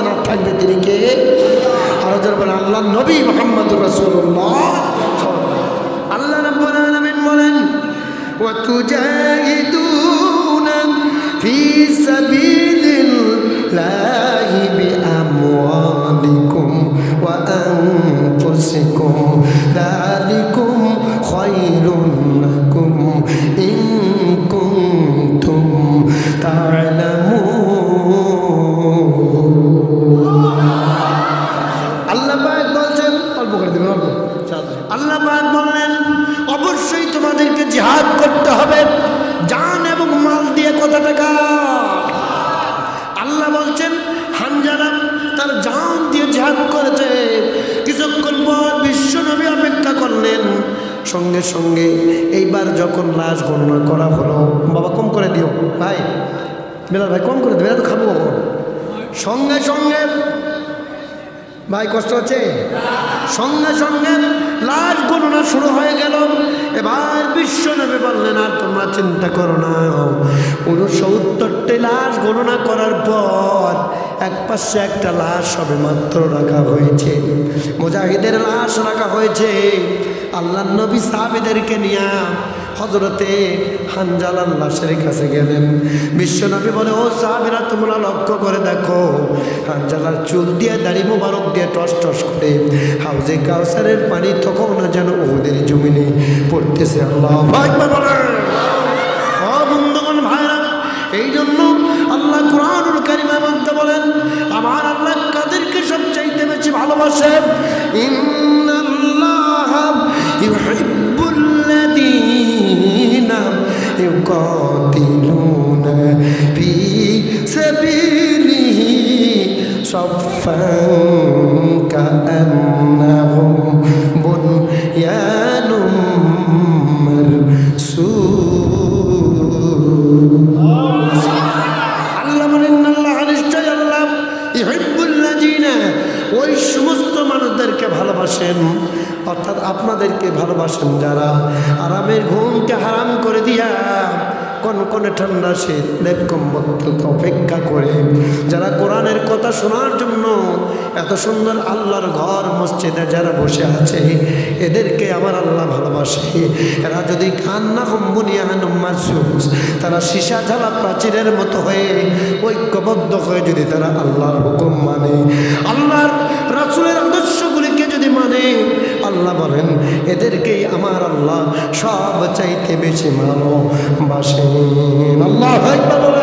আছে না থাকবে তিনি কে আরো যারা বলেন আল্লাহ নবী মোহাম্মদ রসুল্লাহ আল্লাহ রাব্বুল আলামিন বলেন وتجاهدون في سبيل الله আল্লাহ পাক বলছেন, অল্প করে দেবেন, অল্প। আল্লাহ পাক বললেন, অবশ্যই তোমাদেরকে জিহাদ করতে হবে, জান এবং মাল দিয়ে কত টাকা আল্লাহ বলছেন হানজালা তার জান দিয়ে জিহাদ করেছে। কিছুক্ষণ পর বিশ্ব নবী অপেক্ষা করলেন। সঙ্গে সঙ্গে এইবার যখন লাশ গণনা করা হলো, বাবা কম করে দিও, ভাই। বেলাল ভাই কম করে দেবে, এত খাব সঙ্গে সঙ্গে ভাই, কষ্ট হচ্ছে? সঙ্গে সঙ্গে লাশ গণনা শুরু হয়ে গেল। এবার বিশ্ব নেবে বললেন, আর তোমরা চিন্তা করো না। উনসত্তরটি লাশ গণনা করার পর এক পাশে একটা লাশ সবে মাত্র রাখা হয়েছে। মুজাহিদের লাশ রাখা হয়েছে। আল্লাহ নবী সাহাবিদেরকে নিয়ে হজরতে হানজালার লাশের কাছে গেলেন। বিশ্বনবী বলে, ও সাহাবিরা, তোমরা লক্ষ্য করে দেখো, হানজালার চুল দিয়ে, দাড়ি মোবারক দিয়ে টস টস করে হাউজে কাউসারের পানি তখন না যেন ওদের জমিনে পড়তেছে। আল্লাহ। বন্ধুগণ ভাইরা এই জন্য আল্লাহ কোরআনুল কারিমে বলতে বলেন, আমার আল্লাহ কাদেরকে সবচাইতে বেশি ভালোবাসে ইন্নাল্লাহ ইউকাতিলুনা ফি সাবিলিহি সাফফান কাআন্নাহুম বুনয়ানুম মারসুস আল্লাহ বলেন, আল্লাহ নিশ্চয় আল্লাহ ইহিব্বুল্লাযিনা ওই সমস্ত মানুষদেরকে ভালোবাসেন। অর্থাৎ আপনাদেরকে ভালোবাসেন যারা আরামের ঘুমকে হারাম করে দিয়া কনকনে ঠান্ডা শীত লেপ অপেক্ষা করে, যারা কোরআনের কথা শোনার জন্য এত সুন্দর আল্লাহর ঘর মসজিদে যারা বসে আছে, এদেরকে আমার আল্লাহ ভালোবাসে। এরা যদি কান্না হম্বুনিয়ান মাসুস তারা সীসা ঝালা প্রাচীরের মতো হয়ে ঐক্যবদ্ধ হয়ে যদি তারা আল্লাহর হুকুম মানে আল্লাহর রাসুলের আদর্শগুলিকে যদি মানে আল্লাহ বলেন এদেরকেই আমার আল্লাহ সব চাইতে বেশি ভালোবাসেন আল্লাহ আকবার